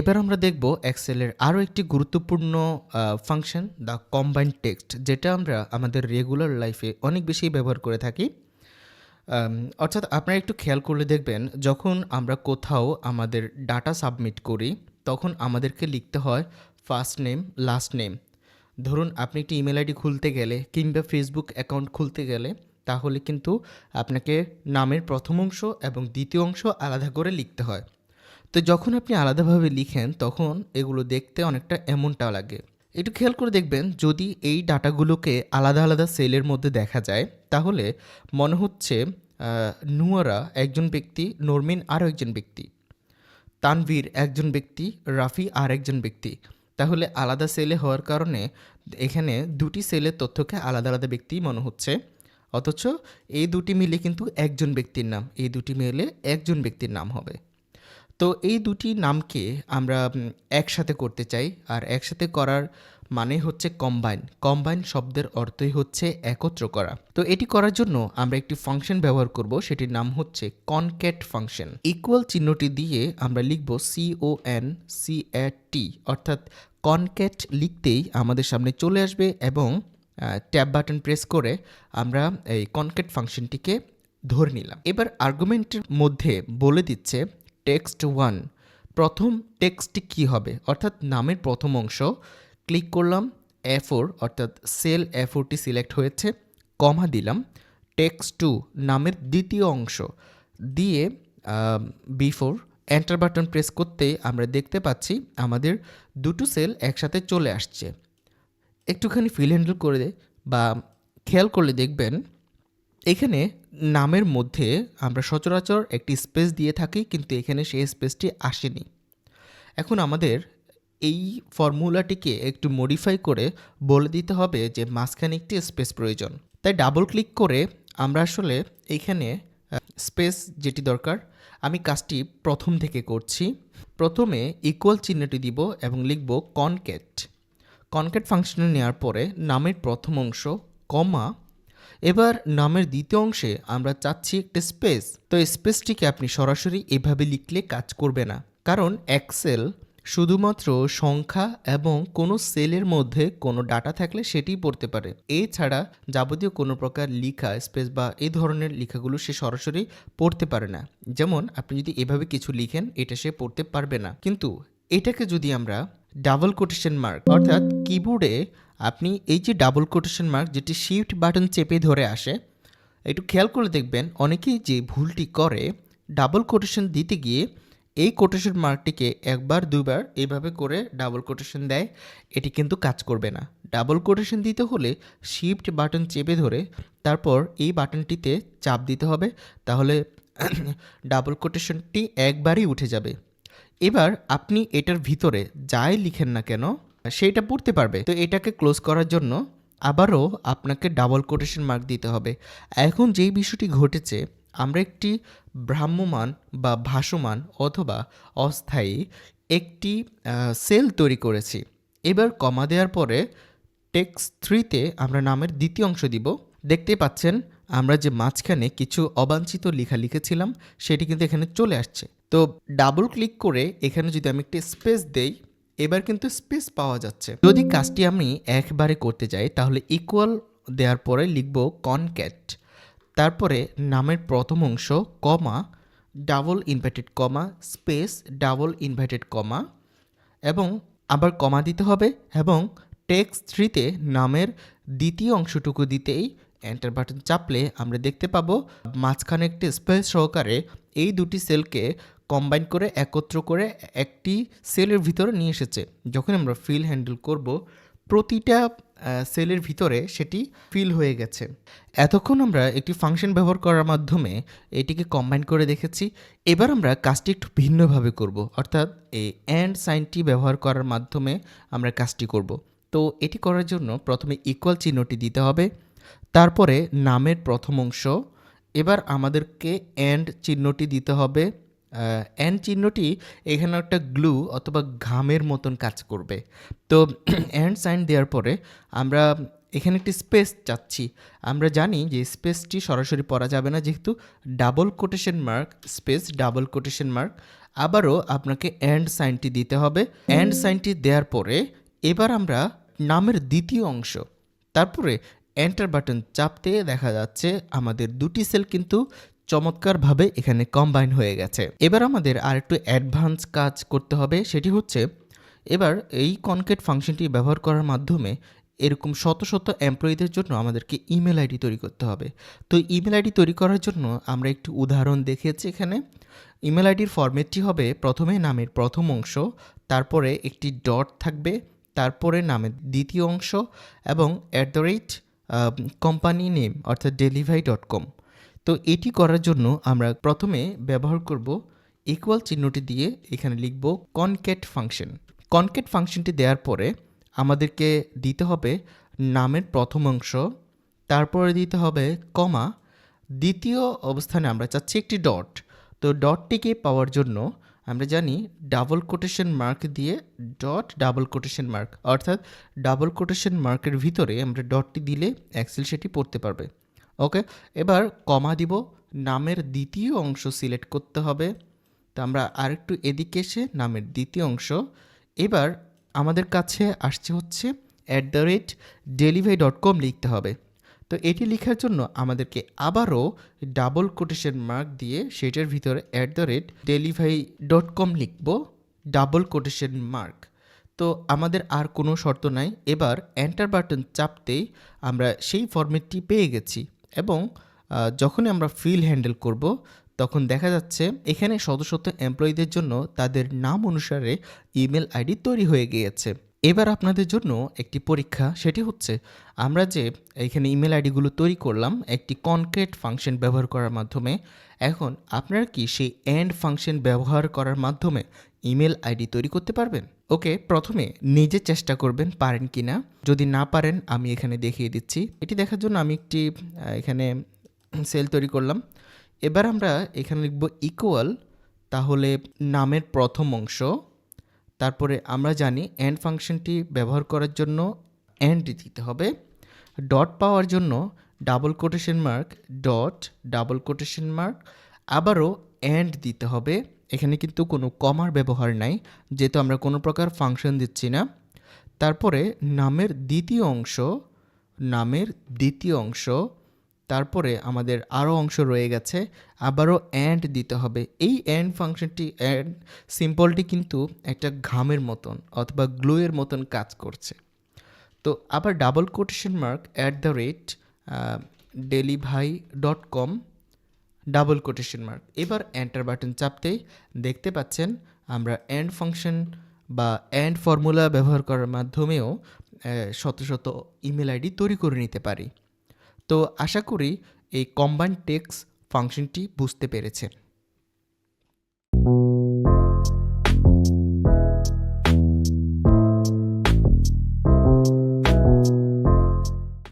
এবার আমরা দেখব এক্সেলের আরও একটি গুরুত্বপূর্ণ ফাংশন দ্য কম্বাইন্ড টেক্সট যেটা আমরা আমাদের রেগুলার লাইফে অনেক বেশি ব্যবহার করে থাকি। অর্থাৎ আপনারা একটু খেয়াল করলে দেখবেন, যখন আমরা কোথাও আমাদের ডাটা সাবমিট করি, তখন আমাদেরকে লিখতে হয় ফার্স্ট নেম লাস্ট নেম ধরুন, আপনি একটি ইমেল আইডি খুলতে গেলে কিংবা ফেসবুক অ্যাকাউন্ট খুলতে গেলে, তাহলে কিন্তু আপনাকে নামের প্রথম অংশ এবং দ্বিতীয় অংশ আলাদা করে লিখতে হয়। তো যখন আপনি আলাদাভাবে লিখেন, তখন এগুলো দেখতে অনেকটা এমনটাও লাগে। একটু খেয়াল করে দেখবেন, যদি এই ডাটাগুলোকে আলাদা আলাদা সেলের মধ্যে দেখা যায়, তাহলে মনে হচ্ছে নুয়ারা একজন ব্যক্তি, নরমিন আরও একজন ব্যক্তি, তানভীর একজন ব্যক্তি, রাফি আর একজন ব্যক্তি। তাহলে আলাদা সেলে হওয়ার কারণে এখানে দুটি সেলের তথ্যকে আলাদা আলাদা ব্যক্তি মনে হচ্ছে। অথচ এই দুটি মিলে কিন্তু একজন ব্যক্তির নাম, এই দুটি মিলে একজন ব্যক্তির নাম হবে। তো এই দুটি নামকে আমরা একসাথে করতে চাই। আর একসাথে করার মানে হচ্ছে কম্বাইন কম্বাইন শব্দের অর্থই হচ্ছে একত্র করা। তো এটি করার জন্য আমরা একটি ফাংশন ব্যবহার করব। সেটির নাম হচ্ছে কনক্যাট ফাংশন ইকুয়াল চিহ্নটি দিয়ে আমরা লিখব সিও এন সি টি অর্থাৎ কনক্যাট লিখতেই আমাদের সামনে চলে আসবে এবং ট্যাব বাটন প্রেস করে আমরা এই কনক্যাট ফাংশনটিকে ধরে নিলাম। এবার আর্গুমেন্টের মধ্যে বলে দিচ্ছে টেক্সট ওয়ান। প্রথম টেক্সটটি কী হবে? অর্থাৎ নামের প্রথম অংশ। ক্লিক করলাম, এ ফোর, অর্থাৎ সেল এ ফোরটি সিলেক্ট হয়েছে, কমা দিলাম, টেক্সট টু, নামের দ্বিতীয় অংশ। দিয়ে B four, enter button press করতে আমরা দেখতে পাচ্ছি আমাদের দুটো সেল একসাথে চলে আসছে। একটুখানি ফিল হ্যান্ডেল করে বা খেয়াল করলে দেখবেন, এখানে নামের মধ্যে আমরা সচরাচর একটি স্পেস দিয়ে থাকি, কিন্তু এখানে সেই স্পেসটি আসেনি। এখন আমাদের এই ফর্মুলাটিকে একটু মডিফাই করে বলে দিতে হবে যে মাঝখানে একটি স্পেস প্রয়োজন। তাই ডাবল ক্লিক করে আমরা আসলে এইখানে স্পেস যেটি দরকার, আমি কাজটি প্রথম থেকে করছি। প্রথমে ইকুয়াল চিহ্নটি দিব এবং লিখব কনকেট কনকেট ফাংশনে নেওয়ার পরে নামের প্রথম অংশ কমা এবার নামের দ্বিতীয় অংশে আমরা চাচ্ছি একটা স্পেস। তো স্পেসটিকে আপনি সরাসরি এভাবে লিখলে কাজ করবে না। কারণ এক্সেল শুধুমাত্র সংখ্যা এবং কোনো সেলের মধ্যে কোনো ডাটা থাকলে সেটিই পড়তে পারে। এছাড়া যাবতীয় কোনো প্রকার লিখা, স্পেস বা এই ধরনের লেখাগুলো সে সরাসরি পড়তে পারে না। যেমন আপনি যদি এভাবে কিছু লিখেন, এটা সে পড়তে পারবে না। কিন্তু এটাকে যদি আমরা ডাবল কোটেশন মার্ক অর্থাৎ কিবোর্ডে আপনি এই যে ডাবল কোটেশন মার্ক যেটি শিফট বাটন চেপে ধরে আসে, একটু খেয়াল করে দেখবেন অনেকেই যে ভুলটি করে ডাবল কোটেশন দিতে গিয়ে এই কোটেশন মার্কটিকে একবার, দুবার এইভাবে করে ডাবল কোটেশন দেয়, এটি কিন্তু কাজ করবে না। ডাবল কোটেশন দিতে হলে শিফট বাটন চেপে ধরে, তারপর এই বাটনটিতে চাপ দিতে হবে, তাহলে ডাবল কোটেশনটি একবারই উঠে যাবে। এবার আপনি এটার ভিতরে যাই লিখেন না কেন, সেইটা পড়তে পারবে। তো এটাকে ক্লোজ করার জন্য আবারও আপনাকে ডাবল কোটেশন মার্ক দিতে হবে। এখন যেই বিষয়টি ঘটেছে, আমরা একটি ভ্রাম্যমান বা ভাসমান অথবা অস্থায়ী একটি সেল তৈরি করেছি। এবার কমা দেওয়ার পরে টেক্সট থ্রিতে আমরা নামের দ্বিতীয় অংশ দিব। দেখতে পাচ্ছেন, আমরা যে মাঝখানে কিছু অবাঞ্ছিত লেখা লিখেছিলাম, সেটি কিন্তু এখানে চলে আসছে। তো ডাবল ক্লিক করে এখানে যদি আমি একটি স্পেস দেই, এবার কিন্তু স্পেস পাওয়া যাচ্ছে। যদি কাজটি আমি একবারে করতে যাই, তাহলে ইকুয়াল দেওয়ার পরে লিখব কনক্যাট তারপরে নামের প্রথম অংশ comma double inverted comma space double inverted comma এবং আবার কমা দিতে হবে, এবং টেক্সট থ্রিতে নামের দ্বিতীয় অংশটুকু দিতেই এন্টার বাটন চাপলে আমরা দেখতে পাবো, মাঝখানে একটি স্পেস সহকারে এই দুটি সেলকে কম্বাইন করে, একত্র করে একটি সেলের ভিতরে নিয়ে এসেছে। যখন আমরা ফিল হ্যান্ডেল করব, প্রতিটা সেলের ভিতরে সেটি ফিল হয়ে গেছে। এতক্ষণ আমরা একটি ফাংশন ব্যবহার করার মাধ্যমে এটিকে কম্বাইন করে দেখেছি। এবার আমরা কাজটি একটু ভিন্নভাবে করব। অর্থাৎ এই অ্যান্ড সাইনটি ব্যবহার করার মাধ্যমে আমরা কাজটি করব। তো এটি করার জন্য প্রথমে ইকুয়াল চিহ্নটি দিতে হবে। তারপরে নামের প্রথম অংশ। এবার আমাদেরকে অ্যান্ড চিহ্নটি দিতে হবে। অ্যান্ড চিহ্নটি এখানে একটা গ্লু অথবা ঘামের মতন কাজ করবে। তো অ্যান্ড সাইন দেওয়ার পরে আমরা এখানে একটি স্পেস চাচ্ছি। আমরা জানি যে স্পেসটি সরাসরি পড়া যাবে না, যেহেতু double quotation mark, space double quotation mark. আবারও আপনাকে অ্যান্ড সাইনটি দিতে হবে। অ্যান্ড সাইনটি দেওয়ার পরে এবার আমরা নামের দ্বিতীয় অংশ, তারপরে এন্টার বাটন চাপতে দেখা যাচ্ছে আমাদের দুটি সেল কিন্তু চমৎকারভাবে এখানে কম্বাইন হয়ে গেছে। এবার আমাদের আর একটু অ্যাডভান্স কাজ করতে হবে, সেটি হচ্ছে এবার এই কনকেট ফাংশনটি ব্যবহার করার মাধ্যমে এরকম শত শত এমপ্লয়ীদের জন্য আমাদেরকে ইমেল আইডি তৈরি করতে হবে। তো ইমেল আইডি তৈরি করার জন্য আমরা একটু উদাহরণ দেখিয়েছি এখানে। ইমেল আইডির ফরম্যাটটি হবে প্রথমে নামের প্রথম অংশ, তারপরে একটি ডট থাকবে, তারপরে নামের দ্বিতীয় অংশ এবং at the rate company name অর্থাৎ ডেলিভারি ডট কম তো এটি করার জন্য আমরা প্রথমে ব্যবহার করব ইকুয়াল চিহ্নটি দিয়ে এখানে লিখব কনকেট ফাংশন কনকেট ফাংশনটি দেওয়ার পরে আমাদেরকে দিতে হবে নামের প্রথম অংশ, তারপরে দিতে হবে কমা। দ্বিতীয় অবস্থানে আমরা চাচ্ছি একটি ডট। তো ডটটিকে পাওয়ার জন্য আমরা জানি ডাবল কোটেশন মার্ক দিয়ে ডট ডাবল কোটেশন মার্ক অর্থাৎ ডাবল কোটেশন মার্কের ভিতরে আমরা ডটটি দিলে অ্যাক্সেল সেটি পড়তে পারবে। ওকে এবার কমা দিব, নামের দ্বিতীয় অংশ সিলেক্ট করতে হবে। তো আমরা আরেকটু এদিকে এসে নামের দ্বিতীয় অংশ। এবার আমাদের কাছে আসছে হচ্ছে at the rate delivery dot com লিখতে হবে। তো এটি লেখার জন্য আমাদেরকে আবারও ডাবল কোটেশন মার্ক দিয়ে সেটার ভিতরে at the rate delivery dot com লিখব ডাবল কোটেশন মার্ক তো আমাদের আর কোনো শর্ত নাই। এবার এন্টার বাটন চাপতেই আমরা সেই ফরম্যাটটি পেয়ে গেছি। এবং যখনই আমরা ফিল হ্যান্ডেল করব, তখন দেখা যাচ্ছে এখানে শত শত এমপ্লয়ীদের জন্য তাদের নাম অনুসারে ইমেল আইডি তৈরি হয়ে গিয়েছে। এবার আপনাদের জন্য একটি পরীক্ষা, সেটি হচ্ছে আমরা যে এখানে ইমেল আইডিগুলো তৈরি করলাম, একটি কনক্রিট ফাংশন ব্যবহার করার মাধ্যমে, এখন আপনারা কি সেই এন্ড ফাংশন ব্যবহার করার মাধ্যমে ইমেল আইডি তৈরি করতে পারবেন? ওকে, প্রথমে নিজে চেষ্টা করবেন পারেন কি না যদি না পারেন, আমি এখানে দেখিয়ে দিচ্ছি। এটি দেখার জন্য আমি একটি এখানে সেল তৈরি করলাম। এবার আমরা এখানে লিখব ইকুয়াল তাহলে নামের প্রথম অংশ। তারপরে আমরা জানি অ্যান্ড ফাংশনটি ব্যবহার করার জন্য অ্যান্ড দিতে হবে। ডট পাওয়ার জন্য double quotation mark dot double quotation mark আবারও অ্যান্ড দিতে হবে। এখানে কিন্তু কোনো কমার ব্যবহার নাই, যেহেতু আমরা কোনো প্রকার ফাংশন দিচ্ছি না। তারপরে নামের দ্বিতীয় অংশ, নামের দ্বিতীয় অংশ, তারপরে আমাদের আরও অংশ রয়ে গেছে, আবারও অ্যান্ড দিতে হবে। এই অ্যান্ড ফাংশনটি অ্যান্ড সিম্পলটি কিন্তু একটা ঘামের মতন অথবা গ্লুয়ের মতন কাজ করছে। তো আবার double quotation mark at the rate delivery dot com double quotation mark এবার এন্টার বাটন চাপতেই দেখতে পাচ্ছেন আমরা অ্যান্ড ফাংশন বা অ্যান্ড ফর্মুলা ব্যবহার করার মাধ্যমেও শত শত ইমেল আইডি তৈরি করে নিতে পারি। তো আশা করি এই কম্বাইন্ড টেক্স ফাংশনটি বুঝতে পেরেছেন।